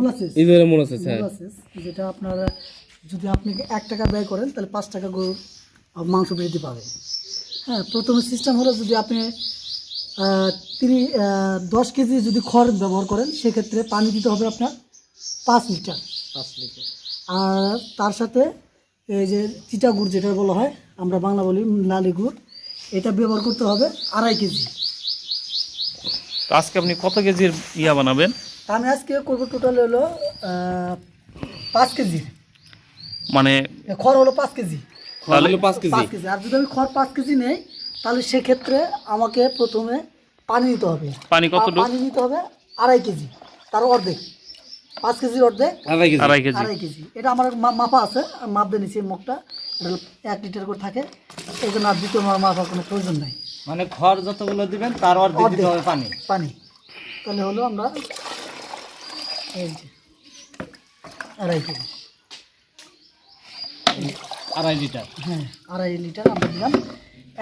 Molasses হ্যাঁ। যেটা আপনার যদি আপনি এক টাকা ব্যয় করেন তাহলে পাঁচ টাকা গরুর মাংস বৃদ্ধি পাবে। হ্যাঁ প্রথমে সিস্টেম হলো যদি আপনি দশ কেজি যদি খড় ব্যবহার করেন সেক্ষেত্রে পানি দিতে হবে আপনার পাঁচ লিটার। পাঁচ লিটার। আর তার সাথে এই যে চিটা গুড় যেটা বলা হয় আমরা বাংলা বলি লালি গুড় এটা ব্যবহার করতে হবে আড়াই কেজি। তো আজকে আপনি কত কেজির ইয়া বানাবেন? আমি আজকে করব টোটাল হলো পাঁচ কেজি। মানে খড় হলো পাঁচ কেজি। তাহলে হলো পাঁচ কেজি পাঁচ কেজি। আর যদি আমি খড় পাঁচ কেজি নেই তাহলে সেক্ষেত্রে আমাকে প্রথমে পানি নিতে হবে। পানি কতটুকু পানি নিতে হবে আড়াই কেজি। তার অর্ধেক। পাঁচ কেজির অর্ধেক। আড়াই কেজি। আড়াই কেজি। আড়াই কেজি। এটা আমার মাপা আছে। মাপ দিয়ে নিচ্ছি মুখটা এটা এক লিটার করে থাকে। এই জন্য আর দ্বিতীয় আমার মাপার কোনো প্রয়োজন নেই। মানে খড় যতগুলো দিবেন তার অর্ধেক দিতে হবে পানি। পানি। তাহলে হলো আমরা এই যে আড়াই কেজি। আড়াই লিটার। হ্যাঁ আড়াই লিটার আমরা দিলাম।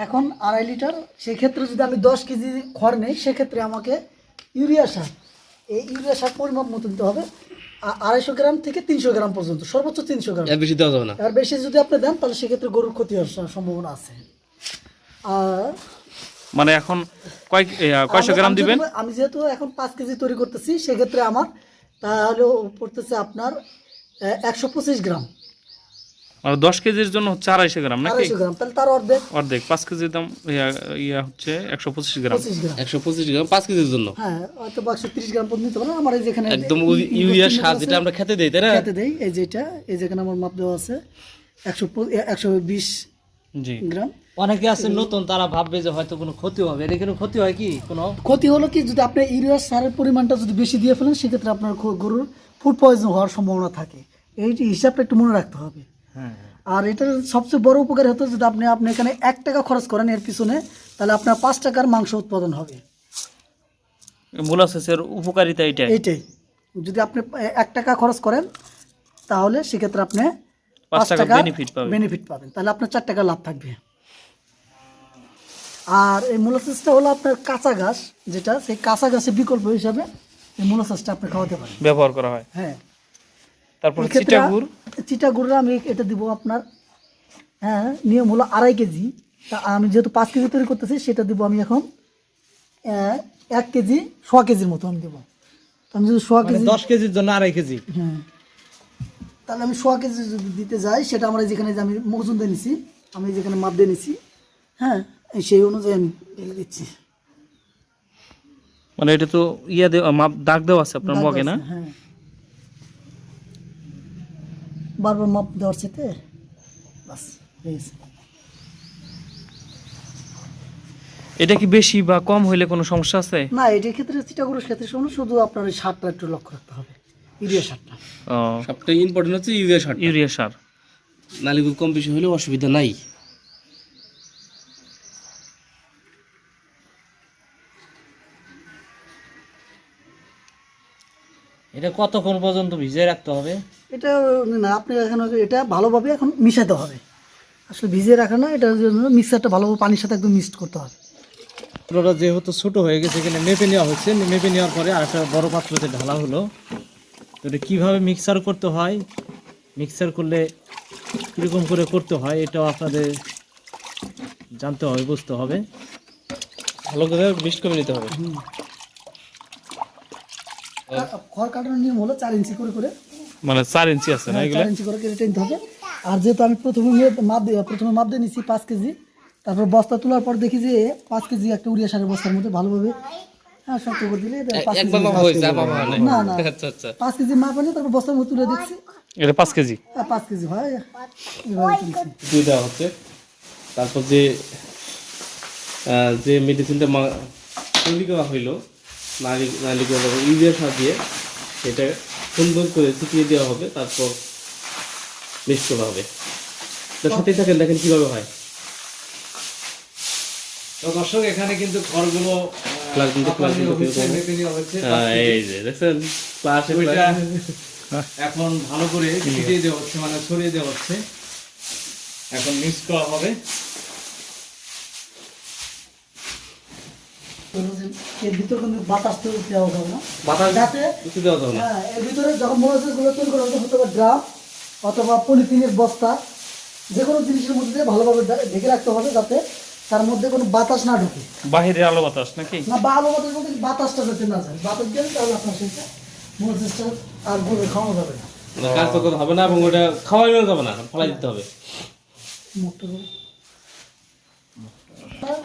এখন আড়াই লিটার সেক্ষেত্রে যদি আমি দশ কেজি খড় নেই সেক্ষেত্রে আমাকে ইউরিয়া সার। এই ইউরিয়া সার পরিমাপ মতো দিতে হবে। আড়াইশো গ্রাম থেকে তিনশো গ্রাম পর্যন্ত সর্বোচ্চ তিনশো গ্রাম। বেশি দেওয়া যাবে না। আর বেশি যদি আপনি দেন তাহলে সেক্ষেত্রে গরুর ক্ষতি হওয়ার সম্ভাবনা আছে। আর মানে এখন কয় কয়শো গ্রাম দিবেন? আমি যেহেতু এখন পাঁচ কেজি তৈরি করতেছি সেক্ষেত্রে আমার তাহলে পড়তেছে আপনার একশো পঁচিশ গ্রাম। মানে দশ কেজির জন্য হচ্ছে আড়াইশো গ্রাম নাকি? আড়াইশো গ্রাম তাহলে তার অর্ধেক। অর্ধেক পাঁচ কেজির দাম ইয়া ইয়া হচ্ছে একশো পঁচিশ গ্রাম। একশো পঁচিশ গ্রাম। পাঁচ কেজির জন্য? হ্যাঁ হয়তো একশো তিরিশ গ্রাম পর্যন্ত নিতে পারেন। আমার এই যেখানে একদম ইউরিয়া সার যেটা আমরা খেতে দিই তাই না? খেতে দেই এই যেটা এই যেখানে আমার মাপ দেওয়া আছে একশো একশো বিশ জি। গ্রাম। অনেকে আছে নতুন তারা ভাববে যে হয়তো কোনো ক্ষতি হবে। এটা কোনো ক্ষতি হয় কি কোনো? ক্ষতি হলো কি যদি আপনি ইউরিয়া সারের পরিমাণটা যদি বেশি দিয়ে ফেলেন সেক্ষেত্রে আপনার গরুর ফুড পয়জন হওয়ার সম্ভাবনা থাকে। এই যে হিসাবটা একটু মনে রাখতে হবে। হ্যাঁ আর এটার সবচেয়ে বড় উপকার হতো যদি আপনি আপনি এখানে এক টাকা খরচ করেন এর পিছনে তাহলে আপনার পাঁচ টাকার মাংস উৎপাদন হবে। মোলাসেসের উপকারিতা এটাই। এইটাই যদি আপনি এক টাকা খরচ করেন তাহলে সেক্ষেত্রে আপনি পাঁচ টাকা। বেনিফিট পাবেন। তাহলে আপনার চার টাকা লাভ থাকবে। আর এই মোলাসেসটা হলো আপনার কাঁচা ঘাস যেটা সেই কাঁচা ঘাসের বিকল্প হিসাবে এই মোলাসেসটা আপনি খাওয়াতে পারেন। ব্যবহার করা হয়। হ্যাঁ। তারপর চিটাগুড় চিটাগুড় আমি এটা দিব আপনার হ্যাঁ নিয়ম হলো আড়াই কেজি। তা আমি যেহেতু পাঁচ কেজি তৈরি করতেছি সেটা দিব আমি এখন এক কেজি ছ কেজির মতো আমি দেবো। তো আমি যদি ছ মানে কেজি দশ কেজির জন্য আড়াই কেজি। হ্যাঁ। তাহলে আমি সোয়া কেজি যদি দিতে যাই সেটা আমরা যেখানে যে আমি মজুন দিয়ে নিছি আমি যেখানে মাপ দিয়ে নিছি হ্যাঁ সেই অনুযায়ী আমি ঢেলে দিচ্ছি। মানে এটা তো ইয়া দেওয়া মাপ দাগ দেওয়া আছে আপনার মগে না? হ্যাঁ। বারবার মাপ দেওয়ার সাথে বাস এটা কি বেশি বা কম হইলে কোনো সমস্যা আছে? না এটার ক্ষেত্রে চিটাগুড়োর ক্ষেত্রে শুনুন শুধু আপনার ওই সারটা একটু লক্ষ্য রাখতে হবে ইউরিয়া সারটা। ও, সবথেকে ইম্পর্টেন্ট হচ্ছে ইউরিয়া সার ইউরিয়া সার। নালিগুলো কম বেশি হলেও অসুবিধা নাই। এটা কতক্ষণ পর্যন্ত ভিজিয়ে রাখতে হবে? এটা না আপনি এখন এটা ভালোভাবে এখন মিশাতে হবে। আসলে ভিজিয়ে রাখা না এটার জন্য মিক্সারটা ভালোভাবে পানির সাথে একদম মিক্সড করতে হবে। পাত্রটা যেহেতু ছোটো হয়ে গেছে এখানে মেপে নেওয়া হচ্ছে। মেপে নেওয়ার পরে আর আরেকটা বড় পাত্রতে ঢালা হলো। তো এটা কীভাবে মিক্সার করতে হয়? মিক্সার করলে কীরকম করে করতে হয় এটাও আপনাদের জানতে হবে বুঝতে হবে। ভালো করে মিক্সড করে নিতে হবে। খড় কাটানোর নিয়ম হলো চার ইঞ্চি করে করে। মানে চার ইঞ্চি আছে না হ্যাঁ, এগুলো? চার ইঞ্চি করে কেটে টেনতে হবে। আর যেহেতু আমি প্রথমে মাপ দিয়ে প্রথমে মাপ দিয়ে নিচ্ছি পাঁচ কেজি তারপর বস্তা তোলার পর দেখি যে পাঁচ কেজি একটা উড়িয়া সারের বস্তার মধ্যে ভালোভাবে হ্যাঁ শক্ত করে দিলে এটা পাঁচ কেজি একবার মাপা হয়। না? না আচ্ছা আচ্ছা। পাঁচ কেজি মাপ আনি তারপর বস্তার মধ্যে তুলে দেখছি এটা পাঁচ কেজি? আর পাঁচ কেজি হয়। হচ্ছে। তারপর যে আহ, যে মেডিসিনটা তৈরি করা হইল নালি নালিগুলো ইউরিয়া সার দিয়ে সেটা সুন্দর করে ছিটিয়ে দেওয়া হবে তারপর মিক্স করা হবে। তো সাথেই থাকেন দেখেন কীভাবে হয়। তো দর্শক এখানে কিন্তু খড়গুলো? হ্যাঁ, এখন ভালো করে ছিটিয়ে দেওয়া হচ্ছে মানে ছড়িয়ে দেওয়া হচ্ছে। এখন মিক্স করা হবে ধরুন যে এর ভিতরে কিন্তু বাতাস তো দেওয়া হবে না। বাতাস যাতে কিছু দেওয়া যাবে না। হ্যাঁ এর ভিতরে যখন মোলাসেসগুলো তৈরি করা হবে হতে ড্রাম অথবা পলিথিনের বস্তা যে কোনো জিনিসের মধ্যে দিয়ে ভালোভাবে ঢেকে রাখতে হবে যাতে তার মধ্যে কোনো বাতাস না ঢোকে। বাহিরের আলো বাতাস নাকি? না বা আলো বাতাস বলতে বাতাসটা যাতে না যায়। বাতাস গেলে তাহলে আপনার সেটা মোলাসেসটা আর গরু খাওয়ানো যাবে না। না, কার্যকর হবে না এবং ওটা খাওয়ানো যাবে না ফলাই দিতে হবে। মুখটা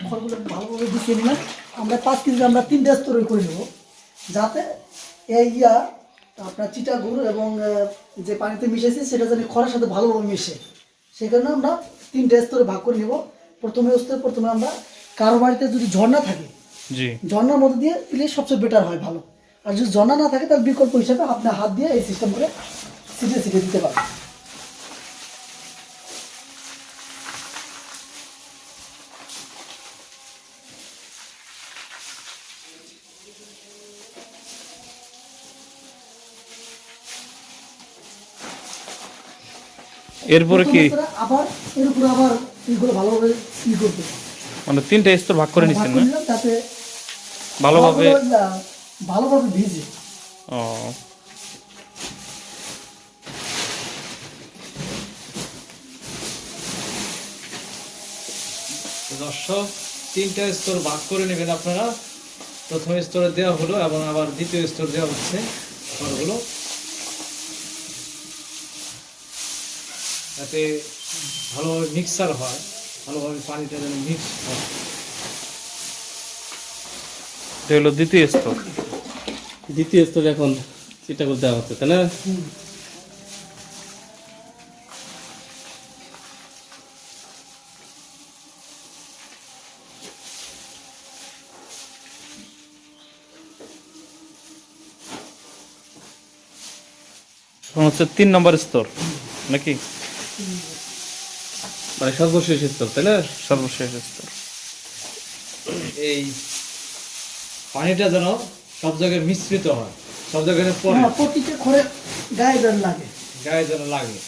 খড়গুলো ভালোভাবে গুছিয়ে নিলাম আমরা পাঁচ কেজি আমরা তিন তিনটে স্তরে করে নেব। যাতে এই ইয়া আপনার চিটা গুড় এবং যে পানিতে মিশেছে সেটা যেন খড়ের সাথে ভালোভাবে মিশে। সেই কারণে আমরা তিনটে স্তরে ভাগ করে নেব। প্রথমে স্তরে প্রথমে আমরা কারও বাড়িতে যদি ঝর্ণা থাকে জি। ঝর্ণার মধ্যে দিয়ে দিলে সবচেয়ে বেটার হয় ভালো। আর যদি ঝর্ণা না থাকে তাহলে বিকল্প হিসাবে আপনি হাত দিয়ে এই সিস্টেম করে সিটে সিটে দিতে পারবেন এরপরে কি? আবার এর উপরে আবার এইগুলো ভালোভাবে ই করতে মানে তিনটা স্তর ভাগ করে নিচ্ছেন ভাগ না? যাতে ভালোভাবে ভালোভাবে ভিজে। ও। দর্শক তিনটা স্তর ভাগ করে নেবেন আপনারা। প্রথম স্তরে দেওয়া হলো এবং আবার দ্বিতীয় স্তর দেওয়া হচ্ছে। যাতে ভালোভাবে মিক্সার হয় ভালোভাবে পানিটা যেন মিক্স হয়। এটা হলো দ্বিতীয় স্তর। দ্বিতীয় স্তরে এখন চিটা করে দেওয়া হচ্ছে তাই না? হচ্ছে তিন নম্বর স্তর নাকি? মানে সর্বশেষ স্তর তাই না? সর্বশেষ স্তর। এই পানিটা যেন সব জায়গায় মিশ্রিত হয় সব জায়গায় পড়ে। হ্যাঁ, প্রতিটা খড়ে গায়ে যেন লাগে। গায়ে যেন লাগে।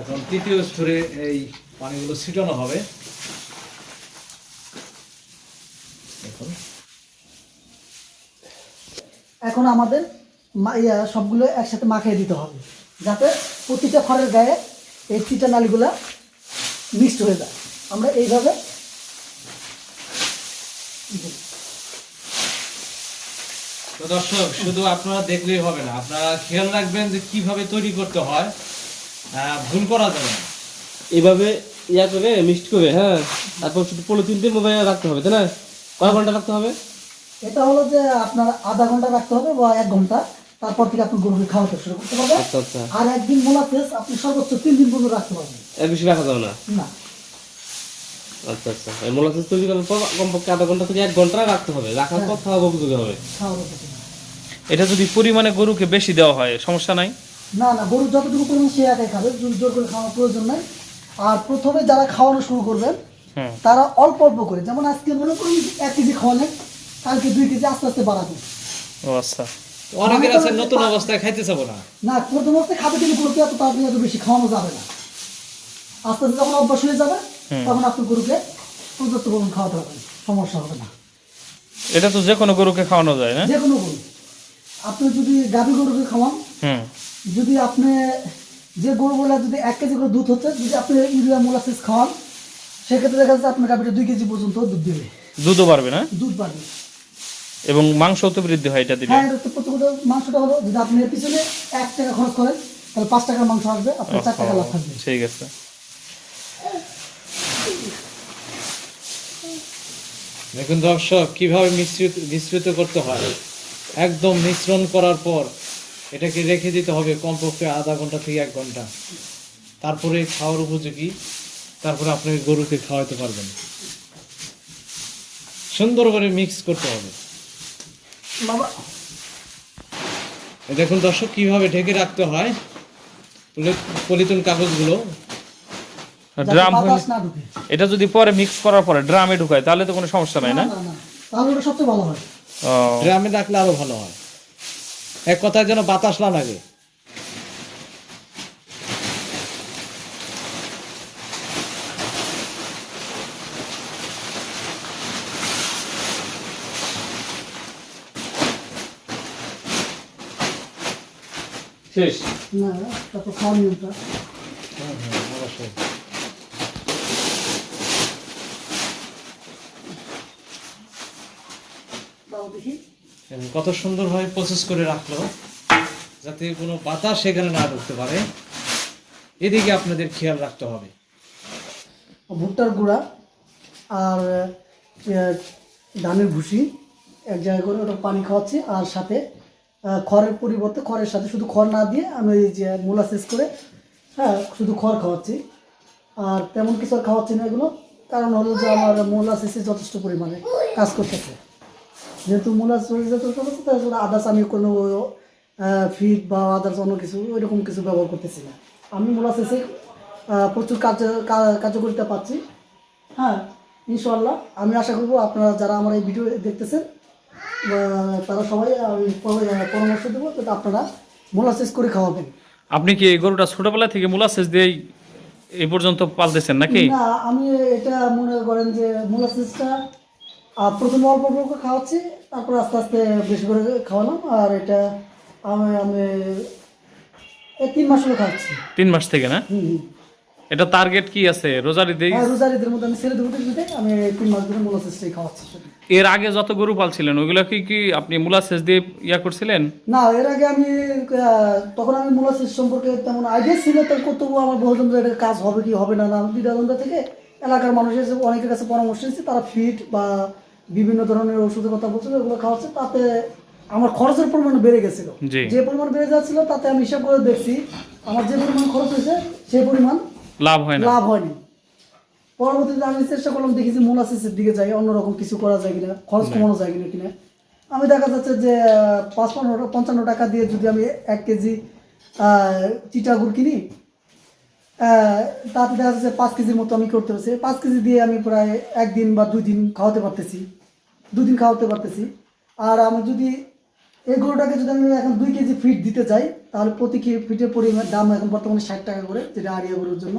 এখন তৃতীয় স্তরে এই পানিগুলো ছিটানো হবে। দেখুন এখন আমাদের ইয়া, সবগুলো একসাথে মাখিয়ে দিতে হবে যাতে প্রতিটা খড়ের গায়ে এই চিটা নালিগুলা মিক্সড হয়ে যায়। আমরা এইভাবে তো দর্শক শুধু আপনারা দেখলেই হবে না আপনারা খেয়াল রাখবেন যে কীভাবে তৈরি করতে হয় ভুল করা যাবে না। এইভাবে ইয়া করে মিক্সড করে হ্যাঁ? তারপর শুধু পলিথিনতে মোবাইলে রাখতে হবে তাই না? কয় ঘণ্টা রাখতে হবে? এটা হলো যে আপনার আধা ঘণ্টা রাখতে হবে বা এক ঘণ্টা। তারপর থেকে আপনি গরুকে খাওয়াতে শুরু করতে পারবেন। আচ্ছা আচ্ছা। আর একদিন মোলাতেস আপনি সর্বোচ্চ তিন দিন পর্যন্ত রাখতে পারবেন। এর বেশি রাখা যাবে না? না। আচ্ছা আচ্ছা। এই মোলাসেস তৈরি করার পর কমপক্ষে আধা ঘণ্টা থেকে এক ঘণ্টা রাখতে হবে। রাখার পর খাওয়া উপযোগী হবে খাওয়ার এটা যদি পরিমাণে গরুকে বেশি দেওয়া হয় সমস্যা নাই? না না গরু যতটুকু পরিমাণ সে একাই খাবে জোর জোর করে খাওয়ানোর প্রয়োজন নাই। আর প্রথমে যারা খাওয়ানো শুরু করবেন তারা অল্প অল্প করে যেমন আজকে মনে করুন এক কেজি খাওয়ালেন কালকে দুই কেজি আস্তে আস্তে বাড়াবেন। ও আচ্ছা। অনেকের আছে নতুন অবস্থায় খাইতে চাবো না। না প্রথম অবস্থায় খাবে কিন্তু গরুকে এত তাড়াতাড়ি এত বেশি খাওয়ানো যাবে না। আস্তে আস্তে যখন অভ্যাস হয়ে যাবে তখন আপনি গরুকে পর্যাপ্ত পরিমাণ খাওয়াতে সমস্যা হবে না। এটা তো যে কোনো গরুকে খাওয়ানো যায় না? যে কোনো গরু। আপনি যদি গাভী গরুকে খাওয়ান যদি আপনি যে গরুগুলা যদি এক কেজি করে দুধ হচ্ছে যদি আপনি ইউরিয়া মোলাসিস খাওয়ান সেক্ষেত্রে দেখা যাচ্ছে আপনার গাভীটা দুই কেজি পর্যন্ত দুধ দেবে। দুধও পারবে না? দুধ পাবে এবং মাংস তো বৃদ্ধি হয় এটা দিলে। হ্যাঁ এটা তো প্রথমত মাংসটা হলো যদি আপনি এর পিছনে এক টাকা খরচ করেন তাহলে পাঁচ টাকার মাংস আসবে আপনার চার টাকা লাভ থাকবে। ঠিক আছে। দেখুন দর্শক কীভাবে মিশ্রিত মিশ্রিত করতে হয়। একদম মিশ্রণ করার পর এটাকে রেখে দিতে হবে কমপক্ষে আধা ঘণ্টা থেকে এক ঘণ্টা। তারপরে খাওয়ার উপযোগী তারপরে আপনি গরুকে খাওয়াতে পারবেন। সুন্দর করে মিক্স করতে হবে। বাবা। দেখুন দর্শক কীভাবে ঢেকে রাখতে হয় পলিথিন কাগজগুলো। ড্রাম এটা যদি পরে মিক্স করার পরে ড্রামে ঢুকায় তাহলে তো কোনো সমস্যা নাই না তাহলে ওটা সবচেয়ে ভালো হয়। ড্রামে রাখলে আরও ভালো হয়। এক কথায় যেন বাতাস না লাগে। শেষ না তারপর খাওয়ার নিয়মটা অবশ্যই তাও দেখি কত সুন্দরভাবে প্রসেস করে রাখল যাতে কোনো বাতাস সেখানে না ঢুকতে পারে এদিকে আপনাদের খেয়াল রাখতে হবে ভুট্টার গুঁড়া আর ধানের ভুসি এক জায়গায় করে ওটা পানি খাওয়াচ্ছি আর সাথে খড়ের পরিবর্তে খড়ের সাথে শুধু খড় না দিয়ে আমি ওই যে মোলাসেস করে হ্যাঁ শুধু খড় খাওয়াচ্ছি। আর তেমন কিছু আর খাওয়াচ্ছি না এগুলো। কারণ হলো যে আমার মোলাসেসে যথেষ্ট পরিমাণে কাজ করতেছে। যেহেতু মোলাসেস যথেষ্ট করছে আদার্স আমি কোনো ফিড বা আদার্স অন্য কিছু ওইরকম কিছু ব্যবহার করতেছি না। আমি মোলাসেসে আহ, প্রচুর কার্য কার্যকারিতা পাচ্ছি। হ্যাঁ ইনশাল্লাহ আমি আশা করব আপনারা যারা আমার এই ভিডিও দেখতেছেন তারা সবাই আমি পরামর্শ দেবো যাতে আপনারা মোলাসেস করে খাওয়াবেন। আপনি কি এই গরুটা ছোটবেলা থেকে মোলাসেস দিয়েই এই পর্যন্ত পালতেছেন নাকি? না আমি এটা মনে করেন যে মোলাসেসটা আহ, প্রথমে অল্প অল্প করে খাওয়াচ্ছি তারপর আস্তে আস্তে বেশি করে খাওয়ালাম আর এটা আমি আমি তিন মাস হলো খাওয়াচ্ছি তিন মাস থেকে না? হুম। এটা টার্গেট কি আছে? রোজারি দেই। হ্যাঁ রোজারিদের মধ্যে আমি ছেড়ে দেবো দিতে আমি তিন মাস ধরে মোলাসেসটাই খাওয়াচ্ছি এর আগে যত গরু পালছিলেন ওগুলো কি কি আপনি মোলাসেস দিয়ে ইয়া করছিলেন? না এর আগে আমি তখন আমি মোলাসিস সম্পর্কে তেমন আইডিয়া ছিল তো তবুও আমার যে এটা কাজ হবে কি হবে না না বিদ্যালন্দা থেকে এলাকার মানুষের অনেকের কাছে পরামর্শ নিয়েছি তারা ফিট বা বিভিন্ন ধরনের ওষুধের কথা বলছিল ওগুলো খাওয়াচ্ছে তাতে আমার খরচের পরিমাণ বেড়ে গেছিল। যে পরিমাণ বেড়ে যাচ্ছিল তাতে আমি হিসাব করে দেখছি আমার যে পরিমাণ খরচ হয়েছে সেই পরিমাণ লাভ হয় না। লাভ হয়নি পরবর্তীতে আমি চেষ্টা করলাম দেখেছি মোলাসিসের দিকে যাই অন্যরকম কিছু করা যায় কিনা খরচ কমানো যায় কিনা কিনা। আমি দেখা যাচ্ছে যে পাঁচপান্ন পঞ্চান্ন টাকা দিয়ে যদি আমি এক কেজি চিটাগুড় কিনি তাতে দেখা যাচ্ছে পাঁচ কেজির মতো আমি করতে পারছি। পাঁচ কেজি দিয়ে আমি প্রায় একদিন বা দুই দিন খাওয়াতে পারতেছি। দুদিন খাওয়াতে পারতেছি। আর আমি যদি এই গরুটাকে যদি আমি এখন দুই কেজি ফিট দিতে চাই তাহলে প্রতি ফিটের পরিমাণ দাম এখন বর্তমানে ষাট টাকা করে যেটা আড়িয়া গরুর জন্য।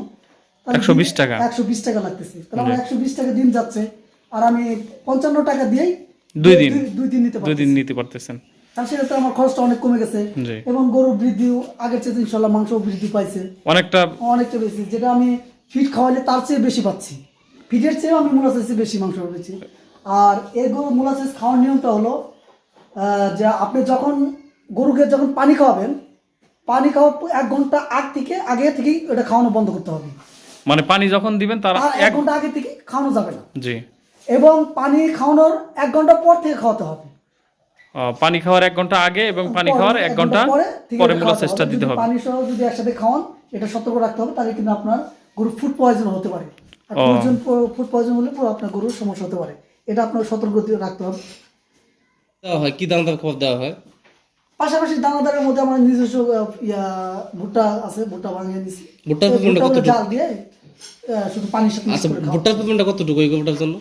120 টাকা। একশো বিশ টাকা লাগতেছে। তাহলে আমার একশো বিশ টাকা দিন যাচ্ছে আর আমি পঞ্চান্ন টাকা দিয়েই দুই দিন। দুই দিন নিতে দুই দিন নিতে পারতেছেন। তার আমার খরচটা অনেক কমে গেছে। এবং গরুর বৃদ্ধিও আগের চেয়ে ইনশাল্লাহ মাংস বৃদ্ধি পাইছে। অনেকটা অনেকটা বেশি যেটা আমি ফিট খাওয়ালে তার চেয়ে বেশি পাচ্ছি। ফিটের চেয়েও আমি মোলাসেসে বেশি মাংস পেয়েছি আর এই গরু মোলাসেস খাওয়ার নিয়মটা হলো যে আপনি যখন গরুকে যখন পানি খাওয়াবেন পানি খাওয়ার পর এক ঘণ্টা আগ থেকে আগে থেকেই এটা খাওয়ানো বন্ধ করতে হবে। মানে পানি যখন দিবেন তার এক ঘণ্টা আগে থেকে খাওয়ানো যাবে না। জি। এবং পানি খাওয়ানোর এক ঘণ্টা পর থেকে খাওয়াতে হবে। পানি খাওয়ার এক ঘণ্টা আগে এবং পানি খাওয়ার এক ঘণ্টা পরে মোলাসেসটা হবে। দিতে হবে। পানি সহ যদি একসাথে খাওয়ান এটা সতর্ক রাখতে হবে তাহলে কিন্তু আপনার গরুর ফুড পয়জন হতে পারে। আর। ফুড পয়জন হলে পুরো আপনার গরুর সমস্যা হতে পারে। এটা আপনার সতর্ক রাখতে হবে। দেওয়া হয়? কি খাবার দেওয়া হয়? পাশাপাশি দানাদারের মধ্যে আমার নিজস্ব ইয়া ভুট্টা আছে ভুট্টা ভাঙিয়ে নিছি ভুট্টার পরিমাণটা কতটুকু? জাল দিয়ে শুধু পানির সাথে আচ্ছা ভুট্টার পরিমাণটা কতটুকু এই গরুটার জন্য?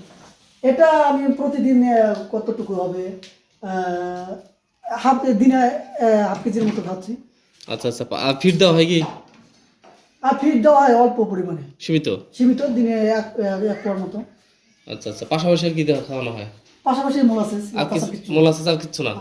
এটা আমি প্রতিদিন কতটুকু হবে? হাফ দিনে হাফ কেজির মতো খাচ্ছি। আচ্ছা আচ্ছা আর ফিট দেওয়া হয় কি? আর ফিড দেওয়া হয় অল্প পরিমাণে। সীমিত? সীমিত দিনে এক এক মতো। আচ্ছা আচ্ছা পাশাপাশি আর কি দেওয়া খাওয়ানো হয়? পাশাপাশি মোলাসেস আর কিছু মোলাসেস আর কিছু না।